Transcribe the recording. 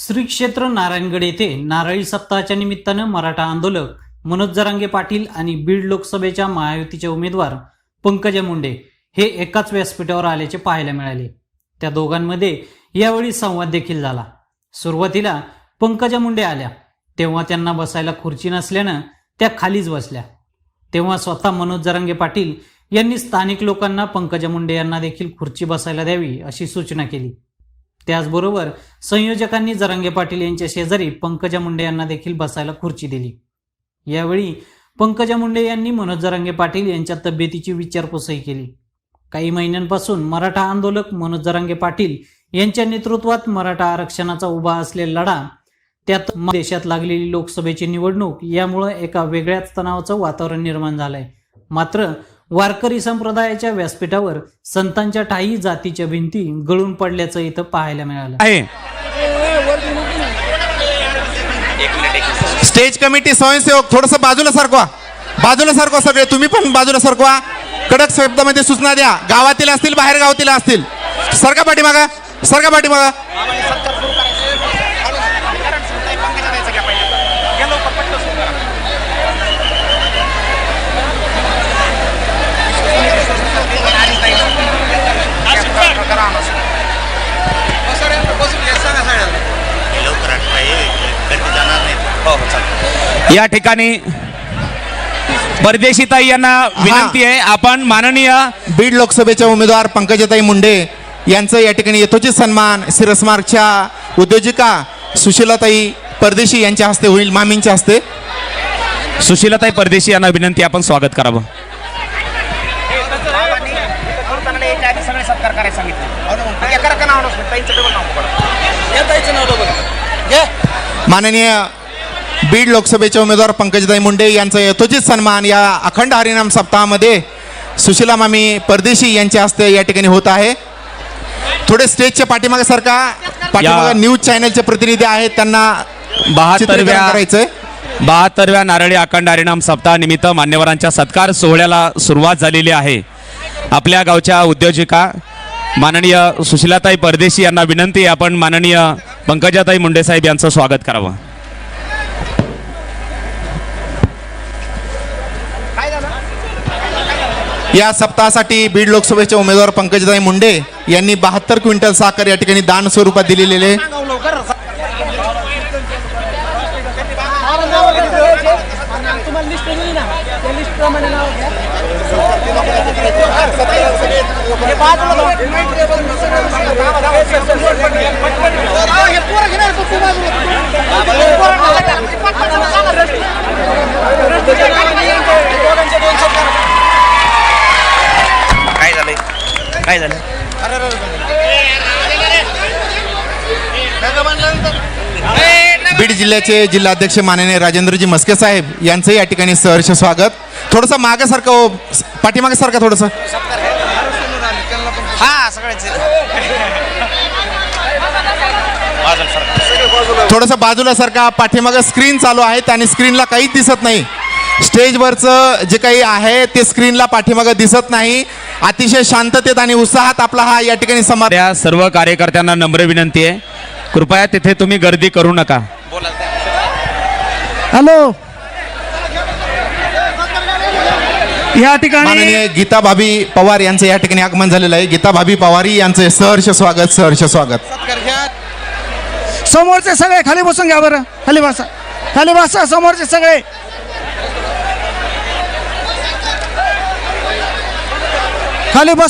श्री क्षेत्र नारायणगड येथे नारळी सप्ताहाच्या निमित्तानं मराठा आंदोलक मनोज जरांगे पाटील आणि बीड लोकसभेच्या महायुतीचे उमेदवार पंकजा मुंडे हे एकाच व्यासपीठावर आल्याचे पाहायला मिळाले. त्या दोघांमध्ये यावेळी संवाद देखील झाला. सुरुवातीला पंकजा मुंडे आल्या. तेव्हा त्यांना बसायला खुर्ची नसल्यानं त्या खालीच बसल्या. तेव्हा स्वतः मनोज जरांगे पाटील यांनी स्थानिक लोकांना पंकजा मुंडे यांना देखील खुर्ची बसायला द्यावी अशी सूचना केली. त्याचबरोबर संयोजकांनी जरांगे पाटील यांच्या शेजारी पंकजा मुंडे यांना देखील बसायला खुर्ची दिली. यावेळी पंकजा मुंडे यांनी मनोज जरांगे पाटील यांच्या तब्येतीची विचारपूसही केली. काही महिन्यांपासून मराठा आंदोलक मनोज जरांगे पाटील यांच्या नेतृत्वात मराठा आरक्षणाचा उभा असलेला लढा त्यात देशात लागलेली लोकसभेची निवडणूक यामुळे एका वेगळ्याच तणावाचं वातावरण निर्माण झालंय. मात्र वारकरी संप्रदायाच्या व्यासपीठावर संतांच्या ठाई जातीच्या भिंती गळून पडल्याचं इथं पाहायला मिळालं. आहे. स्टेज कमिटी स्वयंसेवक थोडस बाजूला सारखवा बाजूला सारखवा सगळे. तुम्ही पण बाजूला सरकवा. कडक शब्दामध्ये सूचना द्या. गावातील असतील बाहेर गावातील असतील. सरका पाठीमागा. सरका पाठीमागा. या ठिकाणी परदेशी ताई यांना विनंती आहे. आपण माननीय बीड लोकसभेच्या उमेदवार पंकजाताई मुंडे यांचं या ठिकाणी यथोचित सन्मान सिरसमार्कच्या उद्योजिका सुशीलाताई परदेशी यांच्या हस्ते होईल मामींच्या हस्ते. सुशीलाताई परदेशी यांना विनंती आपण स्वागत करावं. माननीय बीड लोकसभेचे उमेदवार पंकजताई मुंडे यांचा यथोचित सन्मान या अखंड हरिनाम सप्ताहामध्ये सुशीला मामी परदेशी यांच्या हस्ते या ठिकाणी होत आहे. थोडे स्टेजच्या पाठीमागे सारखा पाठीमागे न्यूज चॅनलचे प्रतिनिधी आहेत त्यांना करायचंय. बहात्तरव्या नारळी अखंड हरिनाम सप्ताहानिमित्त मान्यवरांच्या सत्कार सोहळ्याला सुरुवात झालेली आहे. आपल्या गावच्या उद्योजिका माननीय सुशीलाताई परदेशी यांना विनंती आपण माननीय पंकजाताई मुंडे साहेब यांचं स्वागत करावं. या सप्ताहासाठी बीड लोकसभेचे उमेदवार पंकजताई मुंडे यांनी बहात्तर क्विंटल साखर या ठिकाणी दान स्वरूपात दिलेले काय झालं? बीड जिल्ह्याचे जिल्हाध्यक्ष माननीय राजेंद्रजी मस्के साहेब यांचं या ठिकाणी सहर्ष स्वागत. थोडंसं मागे सारखं हो, पाठीमागे सारखं थोडंसं. हा सगळ्यांचे सरका थोडंसं बाजूला सारखा पाठीमागं स्क्रीन चालू आहेत आणि स्क्रीनला काहीच दिसत नाही. स्टेजवरचं जे काही आहे ते स्क्रीनला पाठीमागं दिसत नाही. अतिशय शांततेत आणि उत्साहात आपला हा या ठिकाणी समार त्या सर्व कार्यकर्त्यांना नम्र विनंती आहे. कृपया तिथे तुम्ही गर्दी करू नका. हॅलो. या ठिकाणी माननीय गीता भाभी पवार यांचं या ठिकाणी आगमन झालेलं आहे. गीता भाभी पवारी यांचे सहर्ष स्वागत सहर्ष स्वागत. समोरचे सगळे खाली बसून घ्या बरं. खाली बसा. खाली बसा समोरचे सगळे. खाली बस